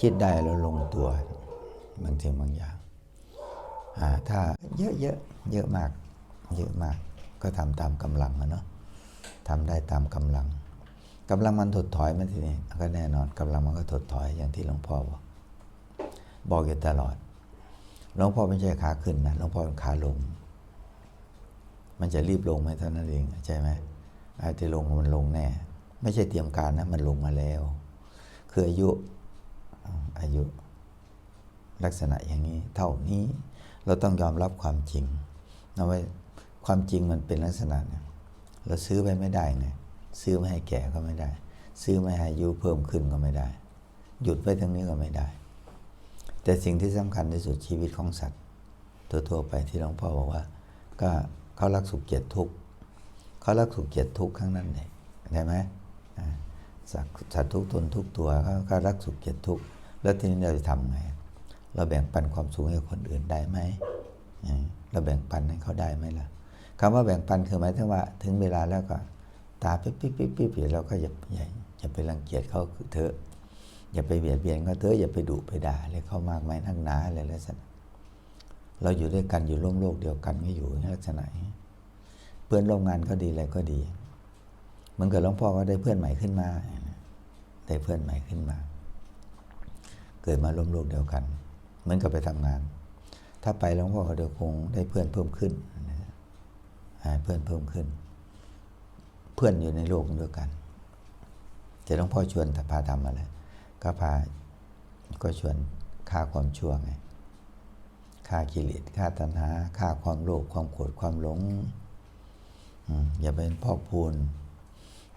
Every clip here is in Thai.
คิดได้แล้วลงตัวบางสิ่งบางอย่างถ้าเยอะเยอะเยอะมาก เยอะมาก ก็ทำตามกำลังอะเนาะทำได้ตามกำลังกำลังมันถดถอยมาทีนี้ก็แน่นอนกำลังมันก็ถดถอยอย่างที่หลวงพ่อบอกบอกอยู่ตลอดหลวงพ่อไม่ใช่ขาขึ้นนะหลวงพ่อเป็นขาลง มันจะรีบลงไหมเท่านั้นเองใช่ไหมไอ้ที่ลงมันลงแน่ ไม่ใช่เตรียมการนะมันลงมาแล้ว คืออายุ อายุ ลักษณะอย่างนี้ เท่านี้เราต้องยอมรับความจริงนะว่าความจริงมันเป็นลักษณะเนี่ยเราซื้อไปไม่ได้ไงซื้อไม่ให้แก่ก็ไม่ได้ ซื้อไม่ให้อายุเพิ่มขึ้นก็ไม่ได้ หยุดไว้ทั้งนี้ก็ไม่ได้ แต่สิ่งที่สำคัญที่สุดชีวิตของสัตว์ตัวทั่วไปที่หลวงพ่อบอกว่า ก็เขารักสุขเกียรติทุกเขารักสุขเกียรติทุกข้างนั้นเลยใช่ไหมสัตว์สัตว์ทุกตนทุกตัวเขาก็รักสุขเกียรติทุกข์ แล้วทีนี้เราจะทำไง เราแบ่งปันความสุขให้คนอื่นได้ไหม เราแบ่งปันให้เขาได้ไหมล่ะคำว่าแบ่งปันคือหมายถึงว่า ถึงเวลาแล้วก็ตาปิ๊บปิ๊บปิ๊บปิ๊บเราก็อย่าอย่าอย่าไปรังเกียจเขาเถอะ อย่าไปเบียดเบียนเขาเถอะ อย่าไปดุไปด่าเลยเขามากมายนักหนาอะไรลักษณะเราอยู่ด้วยกันอยู่ร่วมโลกเดียวกันก็อยู่ในลักษณะนี้เพื่อนร่วมงานก็ดีอะไรก็ดี เหมือนกับหลวงพ่อก็ได้เพื่อนใหม่ขึ้นมา ได้เพื่อนใหม่ขึ้นมา กิดมาร่วมโลกเดียวกันเหมือนกับไปทำงาน ถ้าไปหลวงพ่อก็เดี๋ยวคงได้เพื่อนเพิ่มขึ้นหาเพื่อนเพิ่มขึ้น เพื่อนอยู่ในโลกเดียวกันแต่หลวงพ่อชวนพาทำอะไรก็พาก็ชวนฆ่าความชั่วไงฆ่ากิเลสฆ่าตัณหาฆ่าความโลภความโกรธความหลงอืมอย่าเป็นพอกพูน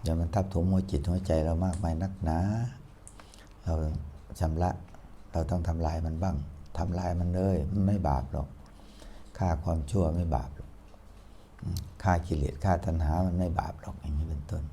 อย่ามันทับถมหัวจิตหัวใจเรามากมายนักหนาเราชำระ เราต้องทำลายมันบ้างทำลายมันเลยมันไม่บาปหรอกฆ่าความชั่วไม่บาปหรอกฆ่ากิเลสฆ่าตัณหามันไม่บาปหรอกอย่างนี้เป็นต้น